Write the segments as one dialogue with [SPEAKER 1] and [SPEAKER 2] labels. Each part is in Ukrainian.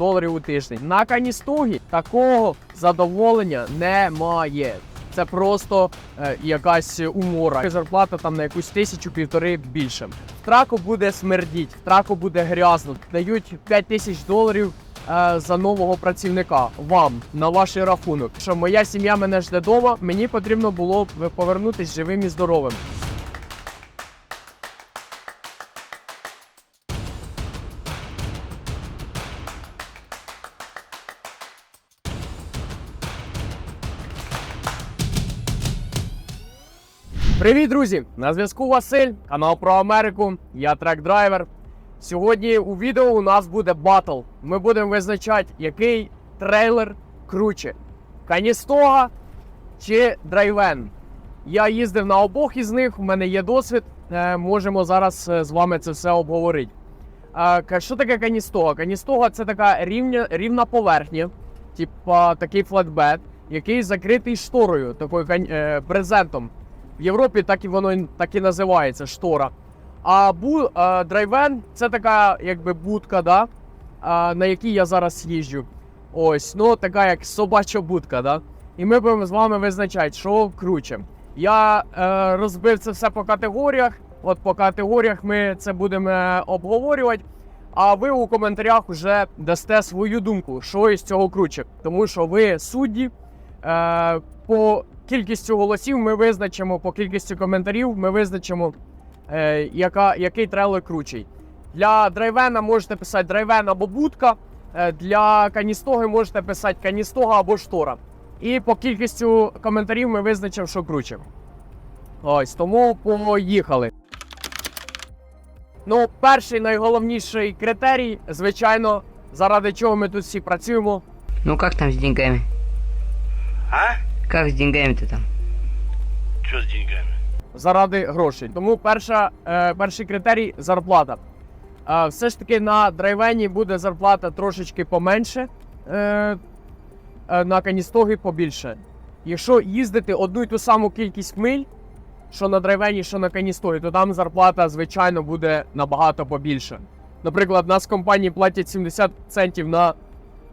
[SPEAKER 1] доларів у тиждень. На каністугі такого задоволення немає. Це просто е, якась умора. Зарплата там на якусь тисячу півтори більше. В буде смердіть, в буде грязно. Дають 5 тисяч доларів е, за нового працівника вам на ваш рахунок. Що моя сім'я мене жде дома, мені потрібно було повернутися живим і здоровим. Привіт, друзі! На зв'язку Василь, канал про Америку. Я трек драйвер. Сьогодні у відео у нас буде батл. Ми будемо визначати, який трейлер круче: Каністога чи Драйвен. Я їздив на обох із них, у мене є досвід. Е, можемо зараз е, з вами це все обговорити. Що таке каністога? Каністога це така рівня, рівна поверхня, типа такий флетбед, який закритий шторою, такою е, брезентом. В Європі так і воно так і називається штора. А бу, е, драйвен це така якби будка, да? а, на якій я зараз їжджу. Ось, ну така як собача будка, да? І ми будемо з вами визначати, що круче. Я е, розбив це все по категоріях. От по категоріях ми це будемо е, обговорювати. А ви у коментарях вже дасте свою думку, що із цього круче. Тому що ви судді. Е, по кількістю голосів ми визначимо, по кількості коментарів ми визначимо, е, яка, який трейлер кручий. Для драйвена можете писати драйвен або будка. е, Для каністоги можете писати каністога або штора. І по кількістю коментарів ми визначимо, що круче. Ось, тому поїхали. Ну, перший найголовніший критерій, звичайно, заради чого ми тут всі працюємо,
[SPEAKER 2] Ну как там с деньгами?
[SPEAKER 3] А?
[SPEAKER 2] Как с деньгами-то там?
[SPEAKER 3] Что с деньгами?
[SPEAKER 1] заради грошей. Тому перша, е, перший критерій зарплата. Е, все ж таки на драйвені буде зарплата трошечки поменше, е, е, на каністоги побільше. Якщо їздити одну й ту саму кількість миль, що на драйвені, що на каністогі, то там зарплата, звичайно, буде набагато побільше. Наприклад, нас компанії платять 70 центів на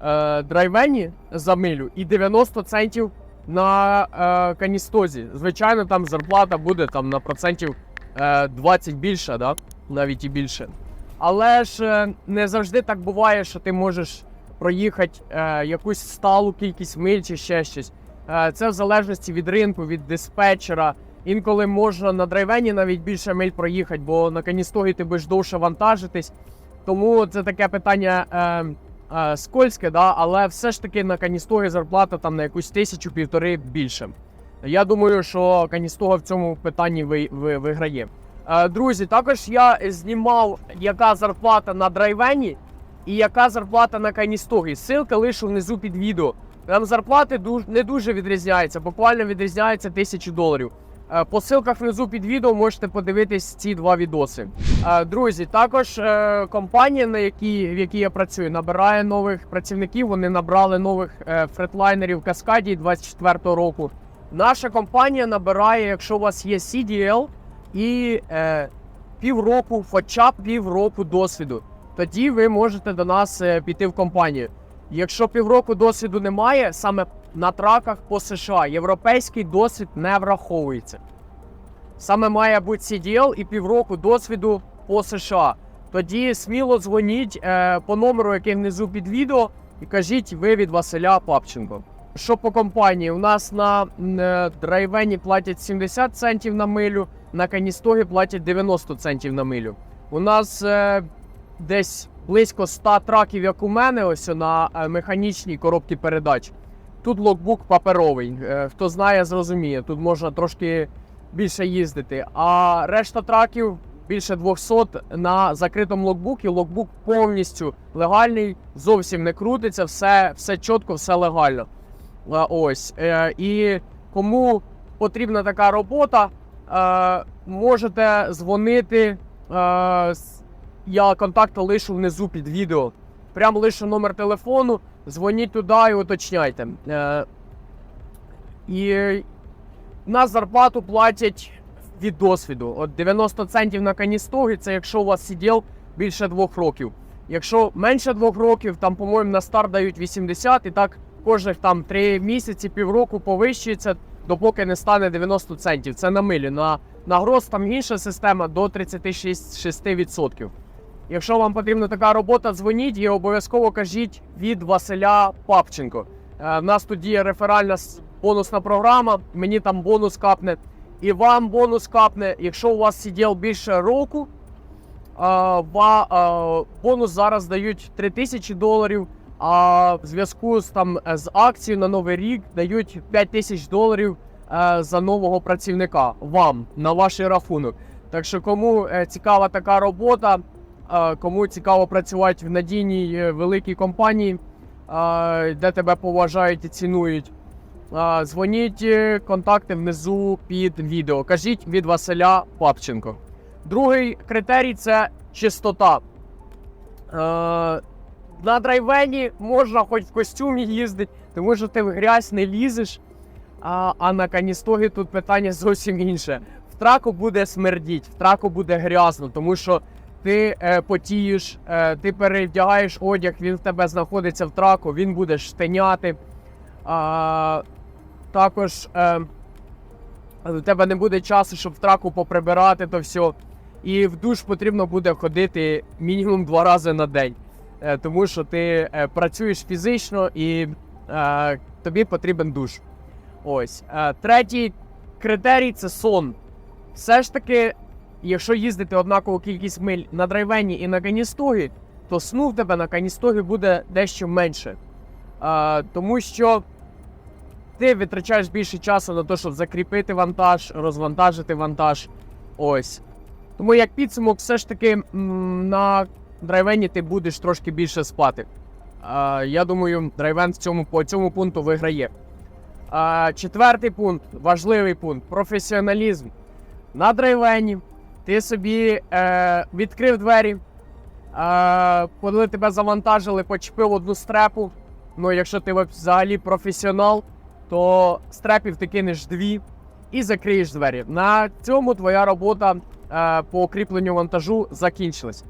[SPEAKER 1] е, драйвені за милю і 90 центів на е, каністозі. Звичайно, там зарплата буде там на процентів е, 20 більше, да? навіть і більше. Але ж е, не завжди так буває, що ти можеш проїхати е, якусь сталу кількість миль чи ще щось. Е, це в залежності від ринку, від диспетчера. Інколи можна на драйвені навіть більше миль проїхати, бо на каністогі ти будеш довше вантажитись. Тому це таке питання е, е, скользке, да? але все ж таки на каністогі зарплата там на якусь тисячу півтори більше. Я думаю, що каністога в цьому питанні ви, ви, виграє. Е, друзі, також я знімав, яка зарплата на драйвені і яка зарплата на каністогі. Ссылка лишу внизу під відео. Там зарплати не дуже відрізняються, буквально відрізняється тисячу доларів. Е, По ссылках внизу під відео можете подивитись ці два відоси. Е, Друзі, також е, компанія, на якій, в якій я працюю, набирає нових працівників. Вони набрали нових фретлайнерів Каскаді 24-го року. Наша компанія набирає, якщо у вас є CDL і е, півроку, хоча б півроку досвіду, тоді ви можете до нас піти в компанію. Якщо півроку досвіду немає, саме на траках по США європейський досвід не враховується. Саме має бути CDL і півроку досвіду по США. Тоді сміло дзвоніть е, по номеру, який внизу під відео, і кажіть ви від Василя Папченко. Що по компанії? У нас на е, драйвені платять 70 центів на милю, на каністогі платять 90 центів на милю. У нас е, десь близько 100 траків, як у мене, ось на е, механічній коробці передач. Тут локбук паперовий. Е, Хто знає, зрозуміє. Тут можна трошки більше їздити. А решта траків більше 200 на закритому локбукі. Локбук повністю легальний, зовсім не крутиться, все, все чітко, все легально. Е, Ось. І кому потрібна така робота, можете дзвонити. Я контакти лишу внизу під відео. Прямо лишу номер телефону, дзвоніть туди і уточняйте. Е, І нас зарплату платять від досвіду. От 90 центів на каністоги, це якщо у вас сидів більше двох років. Якщо менше двох років, там, по-моєму, на старт дають 80, і так кожних там 3 місяці, півроку повищується, допоки не стане 90 центів. Це на милі. На, на гроз там інша система до 36%. Якщо вам потрібна така робота, дзвоніть і обов'язково кажіть від Василя Папченко. Е, в нас тут діє реферальна бонусна програма, мені там бонус капне. І вам бонус капне, якщо у вас сидів більше року, е, е, бонус зараз дають 3000 доларів, а в зв'язку з, там, е, з акцією на Новий рік дають 5000 доларів е, за нового працівника вам на ваш рахунок. Так що, кому е, цікава така робота, е, кому цікаво працювати в надійній е, великій компанії, де тебе поважають і цінують. Дзвоніть, е, контакти внизу під відео. Кажіть від Василя Папченко. Другий критерій це чистота. На драйвені можна хоч в костюмі їздити, тому що ти в грязь не лізеш. А, а на каністогі тут питання зовсім інше. В траку буде смердіть, в траку буде грязно, тому що ти е, потієш, е, ти перевдягаєш одяг, він в тебе знаходиться в траку, він буде штеняти. А, також е, у тебе не буде часу, щоб в траку поприбирати то все. І в душ потрібно буде ходити мінімум два рази на день. Е, тому що ти е, працюєш фізично і е, тобі потрібен душ. Ось. Е, третій критерій це сон. Все ж таки, якщо їздити однакову кількість миль на драйвені і на каністогі, то сну в тебе на каністогі буде дещо менше. Е, тому що ти витрачаєш більше часу на те, щоб закріпити вантаж, розвантажити вантаж. Ось. Тому як підсумок, все ж таки на драйвені ти будеш трошки більше спати. А, я думаю, драйвен в цьому, по цьому пункту виграє. А, четвертий пункт, важливий пункт професіоналізм. На драйвені ти собі е, відкрив двері, е, коли тебе завантажили, почепив одну стрепу. Ну, якщо ти взагалі професіонал, то стрепів ти кинеш дві і закриєш двері. На цьому твоя робота е, по укріпленню вантажу закінчилась.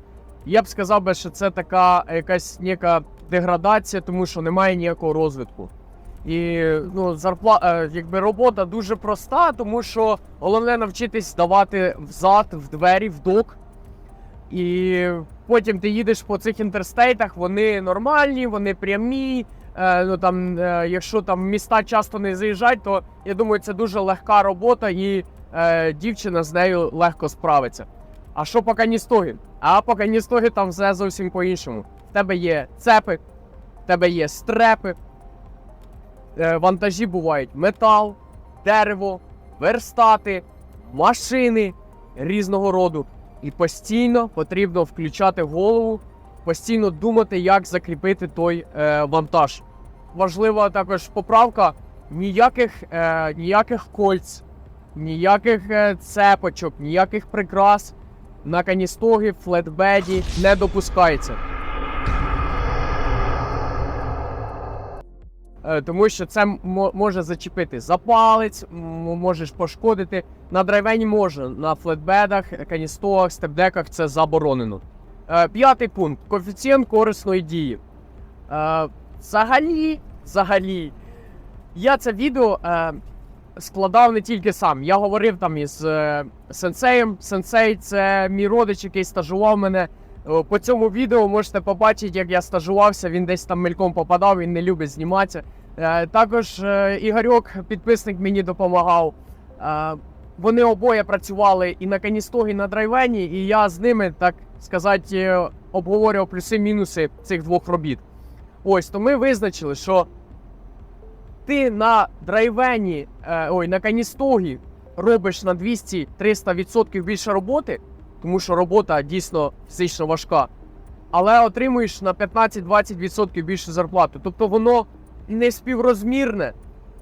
[SPEAKER 1] Я б сказав би, що це така якась ніяка деградація, тому що немає ніякого розвитку. І ну, зарпла... е, якби робота дуже проста, тому що головне навчитись давати взад, в двері, в док. І потім ти їдеш по цих інтерстейтах, вони нормальні, вони прямі. Е, ну там, е, якщо там міста часто не заїжджають, то я думаю, це дуже легка робота, і е, дівчина з нею легко справиться. А що по каністогі? А по каністогі там все зовсім по-іншому. В тебе є цепи, в тебе є стрепи, вантажі бувають метал, дерево, верстати, машини різного роду. І постійно потрібно включати голову, постійно думати, як закріпити той е, вантаж. Важлива також поправка: ніяких, е, ніяких кольць, ніяких е, цепочок, ніяких прикрас на каністогі, флетбеді не допускається. Тому що це може зачепити за палець, можеш пошкодити. На драйвені можна, на флетбедах, каністогах, степдеках це заборонено. Е, П'ятий пункт коефіцієнт корисної дії. Е, Взагалі, взагалі, я це відео е, складав не тільки сам. Я говорив там із е, сенсеєм. Сенсей це мій родич, який стажував мене. Е, По цьому відео можете побачити, як я стажувався. Він десь там мельком попадав, він не любить зніматися. Е, Також е, Ігорьок, підписник, мені допомагав. Е, Вони обоє працювали і на каністогі, і на драйвені, і я з ними, так сказати, обговорював плюси-мінуси цих двох робіт. Ось, то ми визначили, що ти на драйвені, ой, на каністогі робиш на 200-300% більше роботи, тому що робота дійсно фізично важка, але отримуєш на 15-20% більшу зарплату. Тобто воно не співрозмірне.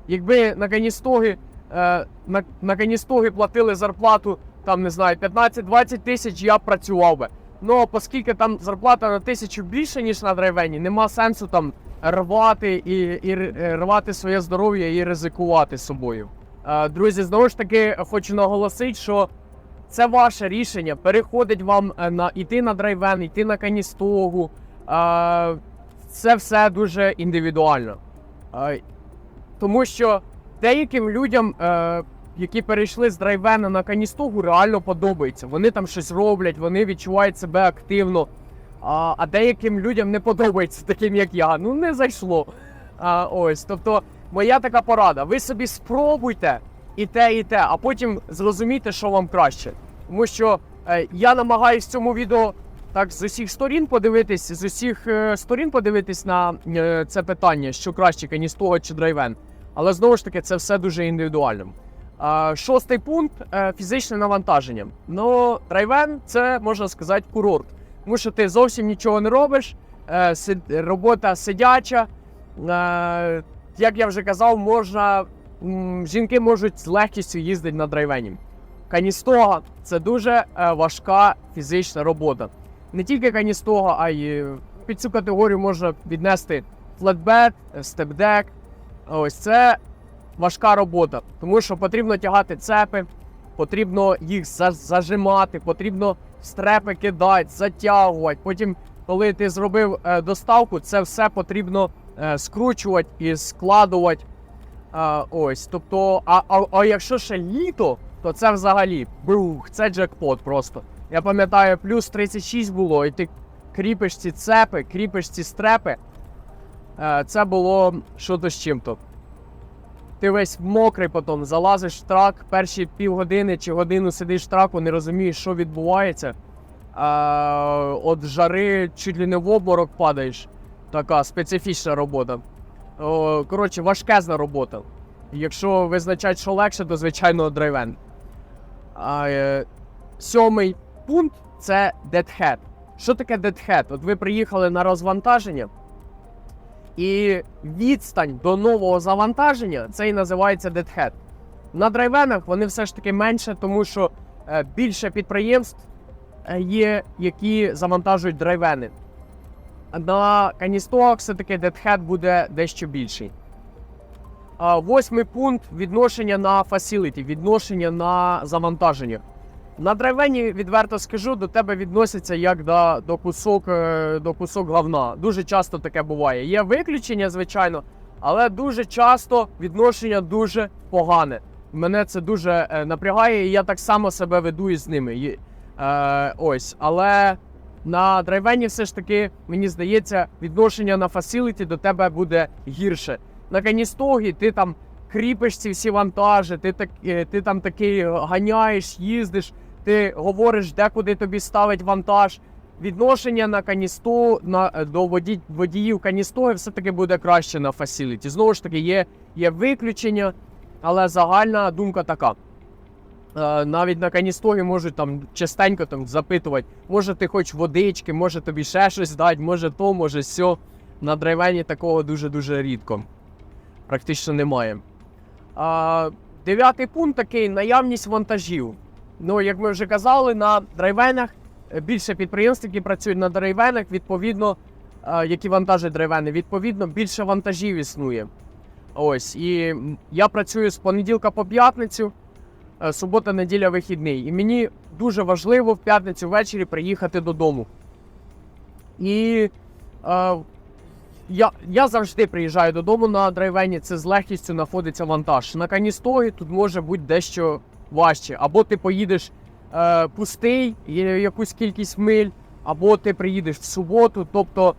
[SPEAKER 1] Якби на каністоги, е, на, на каністоги платили зарплату, там не знаю, 15-20 тисяч, я працював би. Ну, оскільки там зарплата на тисячу більше, ніж на драйвені, нема сенсу там рвати і, і р- рвати своє здоров'я і ризикувати собою. Е, Друзі, знову ж таки хочу наголосити, що це ваше рішення. Переходить вам е, на іти на драйвен, іти на каністогу. Е, це все дуже індивідуально. Тому що деяким людям, е, які перейшли з драйвена на каністогу, реально подобається. Вони там щось роблять, вони відчувають себе активно. А, деяким людям не подобається, таким як я. Ну не зайшло. Ось, тобто, моя така порада. Ви собі спробуйте і те, і те, а потім зрозумійте, що вам краще. Тому що е, я намагаюсь в цьому відео так з усіх сторін подивитись, з усіх е, сторін подивитись на е, це питання, що краще, каністога чи драйвен. Але знову ж таки, це все дуже індивідуально. Шостий пункт е, фізичне навантаження. Ну, драйвен це можна сказати курорт. Тому що ти зовсім нічого не робиш, робота сидяча. Як я вже казав, можна, жінки можуть з легкістю їздити на драйвені. Каністога це дуже важка фізична робота. Не тільки каністога, а й під цю категорію можна віднести флетбет, степдек. Ось це важка робота, тому що потрібно тягати цепи, потрібно їх зажимати, потрібно стрепи кидати, затягувати. Потім, коли ти зробив е, доставку, це все потрібно е, скручувати і складувати. Е, ось, тобто, а, а, а якщо ще літо, то це взагалі бух, це джекпот просто. Я пам'ятаю, плюс 36 було, і ти кріпиш ці цепи, кріпиш ці стрепи. Е, це було що-то з чим-то. Ти весь мокрий потім залазиш в трак, перші півгодини чи годину сидиш в траку, не розумієш, що відбувається. Е, от жари чуть ли не в обморок падаєш. Така специфічна робота. Коротше, важкезна робота. Якщо визначати, що легше, то звичайно драйвен. А, е, сьомий пункт це deadhead. Що таке deadhead? От ви приїхали на розвантаження, і відстань до нового завантаження це і називається deadhead. На драйвенах вони все ж таки менше, тому що е, більше підприємств е, є, які завантажують драйвени. На каністогах все-таки deadhead буде дещо більший. Восьмий пункт відношення на facility, відношення на завантаження. На драйвені, відверто скажу, до тебе відносяться як до, до, кусок, е, до кусок говна. Дуже часто таке буває. Є виключення, звичайно, але дуже часто відношення дуже погане. Мене це дуже е, напрягає, і я так само себе веду із ними. І, е, ось, але на драйвені все ж таки, мені здається, відношення на фасиліті до тебе буде гірше. На каністогі ти там кріпиш ці всі вантажі, ти, так, е, ти там такий ганяєш, їздиш, ти говориш, де куди тобі ставить вантаж. Відношення на каністу на, е, до воді, водіїв каністоги все-таки буде краще на фасиліті. Знову ж таки, є, є виключення, але загальна думка така. Е, навіть на каністогі можуть там частенько там запитувати, може ти хоч водички, може тобі ще щось дати, може то, може сьо. На драйвені такого дуже-дуже рідко. Практично немає. А, дев'ятий пункт такий наявність вантажів. Ну, як ми вже казали, на драйвенах е, більше підприємств, які працюють на драйвенах, відповідно, е, які вантажать драйвени, відповідно, більше вантажів існує. Ось. І я працюю з понеділка по п'ятницю, е, субота, неділя, вихідний. І мені дуже важливо в п'ятницю ввечері приїхати додому. І е, я, я завжди приїжджаю додому на драйвені, це з легкістю знаходиться вантаж. На каністогі тут може бути дещо важче. Або ти поїдеш е, пустий, якусь кількість миль, або ти приїдеш в суботу. Тобто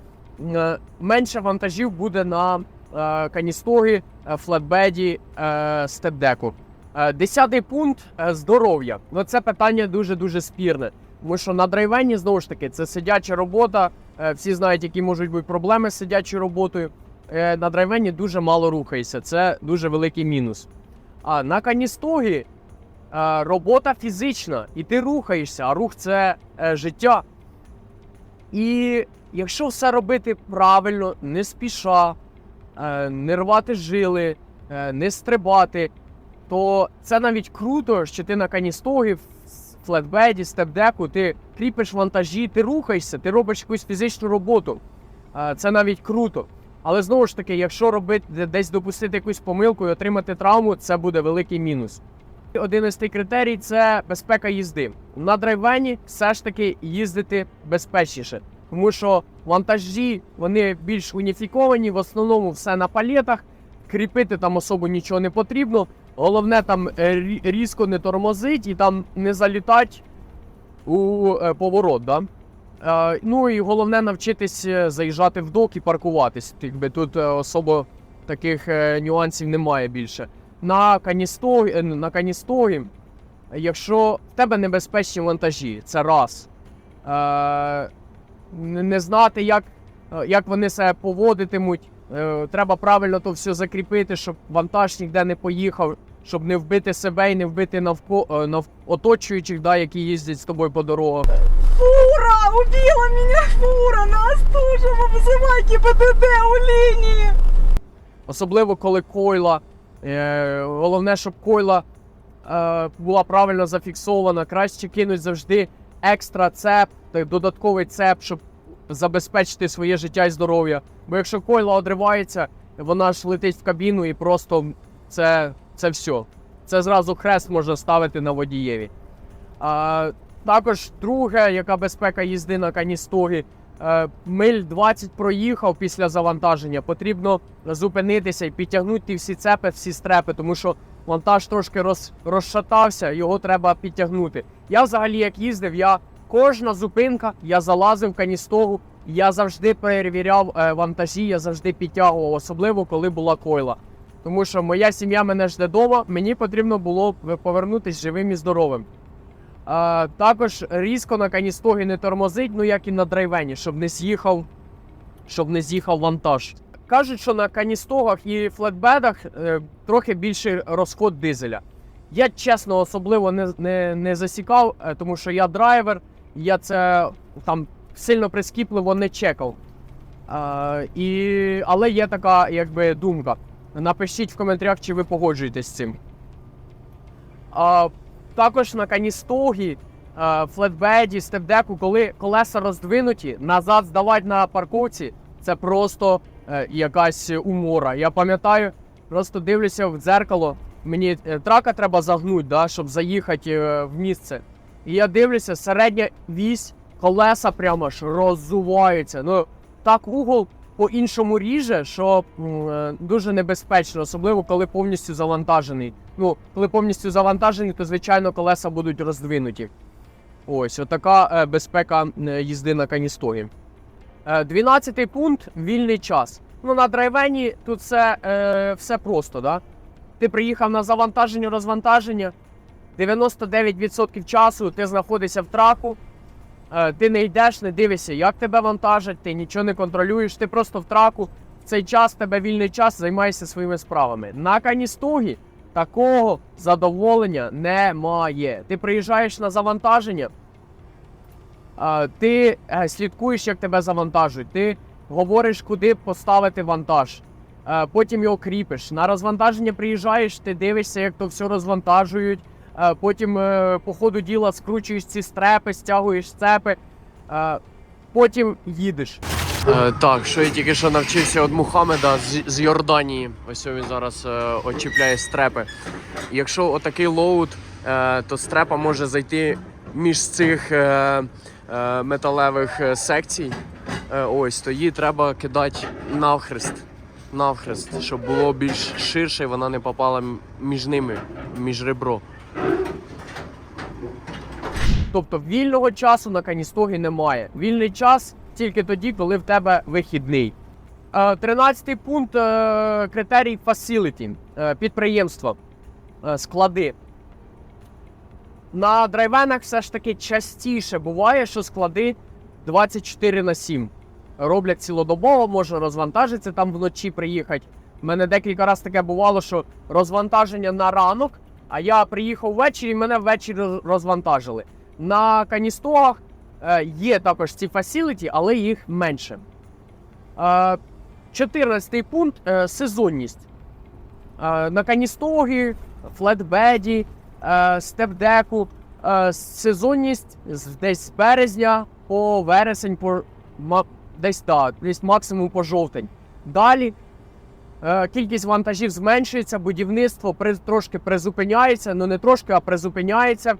[SPEAKER 1] е, менше вантажів буде на е, каністогі, е, флетбеді, е, степдеку. Е, Десятий пункт е, здоров'я. Ну це питання дуже дуже спірне. Тому що на драйвені знову ж таки це сидяча робота. Всі знають, які можуть бути проблеми з сидячою роботою. На драйвені дуже мало рухаєшся. Це дуже великий мінус. А на каністогі робота фізична, і ти рухаєшся, а рух це е, життя. І якщо все робити правильно, не спіша, е, не рвати жили, е, не стрибати, то це навіть круто, що ти на каністогі, в флетбеді, степдеку, ти кріпиш вантажі, ти рухаєшся, ти робиш якусь фізичну роботу. Е, Це навіть круто. Але знову ж таки, якщо робити десь допустити якусь помилку і отримати травму, це буде великий мінус. Одинадцятий критерій це безпека їзди. На драйвені все ж таки їздити безпечніше. тому що вантажі вони більш уніфіковані, в основному все на палетах, кріпити там особо нічого не потрібно. Головне там е, різко не тормозить і там не залітать у е, поворот. Да? Е, ну і головне навчитись заїжджати в док і паркуватись. Тут особо таких нюансів немає більше. На каністогі, е, на каністогі, якщо в тебе небезпечні вантажі, це раз. Е, не знати, як, е, як вони себе поводитимуть. Е, треба правильно то все закріпити, щоб вантаж ніде не поїхав, щоб не вбити себе і не вбити навко, е, нав, оточуючих, да, які їздять з тобою по дорогах.
[SPEAKER 4] Фура! Убила меня фура! Нас тоже вызывай ГИБДД у линии!
[SPEAKER 1] Особливо коли койла. Е, головне, щоб койла е, була правильно зафіксована. Краще кинуть завжди екстра цеп, додатковий цеп, щоб забезпечити своє життя і здоров'я. Бо якщо койла одривається, вона ж летить в кабіну і просто це, це все. Це зразу хрест можна ставити на водієві. А, також друге, яка безпека їзди на каністогі. Е, миль 20 проїхав після завантаження. Потрібно зупинитися і підтягнути всі цепи, всі стрепи, тому що вантаж трошки роз, розшатався, його треба підтягнути. Я взагалі як їздив, я кожна зупинка, я залазив в каністогу, я завжди перевіряв е, вантажі, я завжди підтягував, особливо коли була койла. Тому що моя сім'я мене жде вдома, мені потрібно було повернутися живим і здоровим. А, також різко на каністогі не тормозить, ну як і на драйвені, щоб не з'їхав, щоб не з'їхав вантаж. Кажуть, що на каністогах і флетбедах е, трохи більший розход дизеля. Я чесно особливо не, не, не засікав, е, тому що я драйвер, я це там сильно прискіпливо не чекав. А, і, але є така якби думка. Напишіть в коментарях, чи ви погоджуєтесь з цим. А, також на каністогі, е, флетбеді, степдеку, коли колеса роздвинуті, назад здавати на парковці, це просто е, якась умора. Я пам'ятаю, просто дивлюся в дзеркало. Мені е, трака треба загнути, да, щоб заїхати в місце. І я дивлюся, середня вісь, колеса прямо ж роззуваються. Ну, так угол по-іншому ріже, що е, дуже небезпечно, особливо коли повністю завантажений. Ну, коли повністю завантажені, то звичайно колеса будуть роздвинуті. Ось, отака е, безпека е, їзди на каністогі. Е, 12 пункт вільний час. Ну, на драйвені тут все, е, все просто, да? Ти приїхав на завантаження, розвантаження. 99% часу ти знаходишся в траку. Е, ти не йдеш, не дивишся, як тебе вантажать, ти нічого не контролюєш, ти просто в траку. В цей час в тебе вільний час, займаєшся своїми справами. На каністогі такого задоволення немає. Ти приїжджаєш на завантаження, е, ти е, слідкуєш, як тебе завантажують. Ти говориш, куди поставити вантаж. Потім його кріпиш. На розвантаження приїжджаєш, ти дивишся, як то все розвантажують. Е, Потім е, по ходу діла скручуєш ці стрепи, стягуєш цепи. Е, Потім їдеш. Е, так, що я тільки що навчився від Мухаммеда з, з Йорданії. Ось він зараз е, очіпляє стрепи. Якщо отакий лоуд, е, то стрепа може зайти між цих е, е, металевих секцій. Е, ось, то її треба кидати навхрест. Навхрест, щоб було більш ширше, і вона не попала між ними, між ребро. Тобто вільного часу на каністогі немає. Вільний час тільки тоді, коли в тебе вихідний. Е, Тринадцятий пункт е, критерій facility, е, підприємства, склади. На драйвенах все ж таки частіше буває, що склади 24 на 7. Роблять цілодобово, можна розвантажитися там вночі приїхати. У мене декілька разів таке бувало, що розвантаження на ранок, а я приїхав ввечері і мене ввечері розвантажили. На каністогах е, є також ці фасіліті, але їх менше. Е, 14 пункт е, сезонність. Е, на каністогі, флетбеді, е, степдеку. Е, сезонність десь з березня по вересень, по десь так, десь максимум по жовтень. Далі е, кількість вантажів зменшується, будівництво при, трошки призупиняється, ну не трошки, а призупиняється.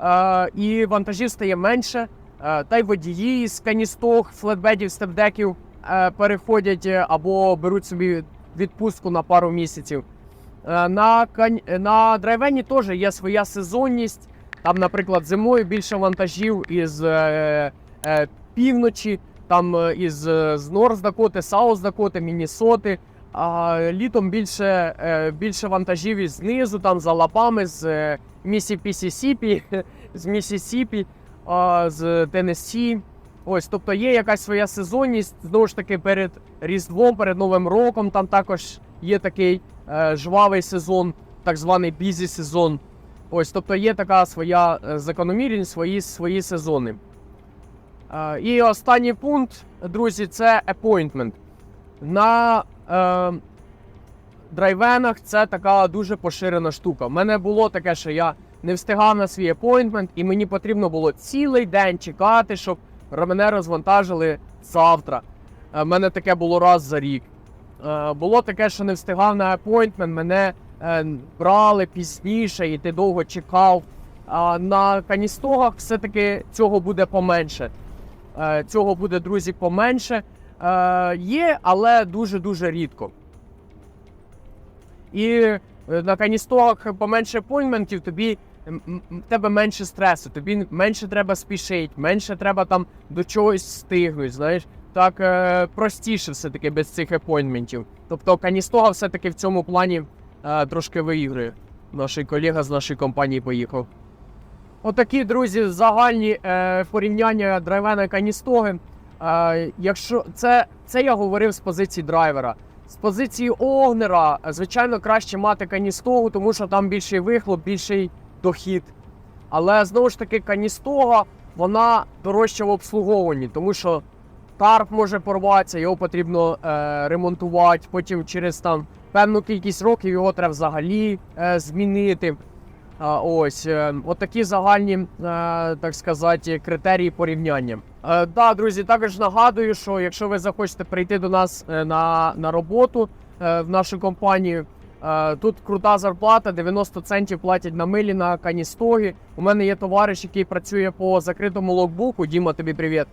[SPEAKER 1] Е, і вантажів стає менше. Е, Та й водії з каністок, флетбедів, степдеків е, переходять е, або беруть собі відпустку на пару місяців. Е, На, на драйвені теж є своя сезонність. Там, наприклад, зимою більше вантажів із е, е, півночі, там е, із е, з Норс Дакоти, Саус Дакоти, Міннесоти. А літом більше, е, більше вантажів із знизу, там за лапами, з е, з Місісіпі, з Теннессі. Ось, тобто є якась своя сезонність. Знову ж таки, перед Різдвом, перед Новим роком там також є такий е, жвавий сезон, так званий бізі сезон. Ось, тобто є така своя закономірність, свої, свої сезони. І останній пункт, друзі, це appointment. На е, драйвенах це така дуже поширена штука. У мене було таке, що я не встигав на свій appointment, і мені потрібно було цілий день чекати, щоб мене розвантажили завтра. У мене таке було раз за рік. Е, було таке, що не встигав на appointment, мене е, брали пізніше, і ти довго чекав. А на каністогах все-таки цього буде поменше. Е, цього буде, друзі, поменше. Е, є, але дуже-дуже рідко. І е, на каністогах поменше апойнтментів, тобі тебе менше стресу, тобі менше треба спішити, менше треба там до чогось встигнути. Знаєш, так е, простіше все-таки без цих апойнтментів. Тобто каністога все-таки в цьому плані е, трошки виігрує. Наш колега з нашої компанії поїхав. Отакі, друзі, загальні е, порівняння драйвена каністоги. Якщо це, це я говорив з позиції драйвера. З позиції огнера, звичайно, краще мати каністогу, тому що там більший вихлоп, більший дохід. Але знову ж таки, каністога вона дорожча в обслуговуванні, тому що тарп може порватися, його потрібно е, ремонтувати. Потім через там певну кількість років його треба взагалі е, змінити. Ось е, от такі загальні, е, так сказати, критерії порівняння. Е, да, друзі, також нагадую, що якщо ви захочете прийти до нас на, на роботу в нашу компанію, тут крута зарплата, 90 центів платять на милі на каністоги. У мене є товариш, який працює по закритому локбуку. Діма, тобі привіт.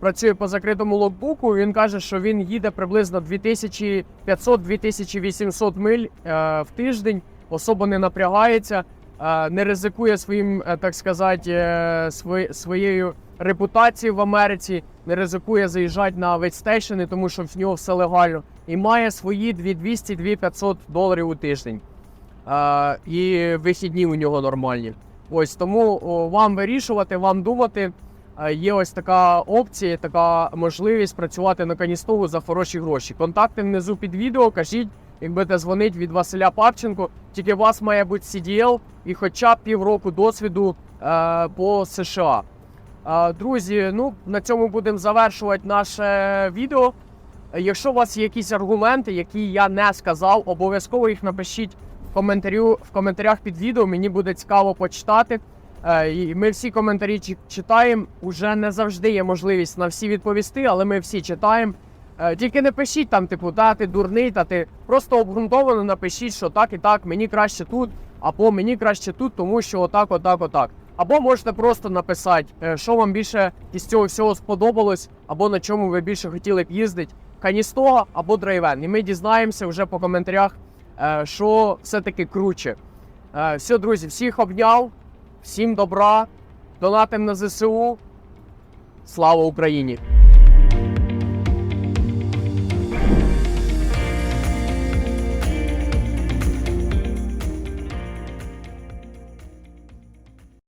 [SPEAKER 1] Працює по закритому локбуку. Він каже, що він їде приблизно 2500-2800 миль в тиждень особо не напрягається, е, не ризикує своїм, е, так сказати, е, своєю репутацією в Америці, не ризикує заїжджати на ветстейшени, тому що в нього все легально. І має свої 2200-2500 доларів у тиждень. І вихідні у нього нормальні. Ось тому вам вирішувати, вам думати. Є ось така опція, така можливість працювати на каністогу за хороші гроші. Контакти внизу під відео. Кажіть, як будете дзвонить від Василя Павченко. Тільки у вас має бути CDL і хоча б півроку досвіду е, по США. Е, друзі, ну на цьому будемо завершувати наше відео. Якщо у вас є якісь аргументи, які я не сказав, обов'язково їх напишіть в коментарю в коментарях під відео. Мені буде цікаво почитати. Е, і Ми всі коментарі читаємо. Уже не завжди є можливість на всі відповісти, але ми всі читаємо. Е, Тільки не пишіть там, типу, та ти дурний, та ти просто обґрунтовано напишіть, що так і так, мені краще тут, або мені краще тут, тому що отак, отак, отак. Або можете просто написати, е, що вам більше із цього всього сподобалось, або на чому ви більше хотіли б їздити. Каністога або драйвен. І ми дізнаємося вже по коментарях, е, що все-таки круче. Все, друзі, всіх обняв, всім добра, донатим на ЗСУ. Слава Україні!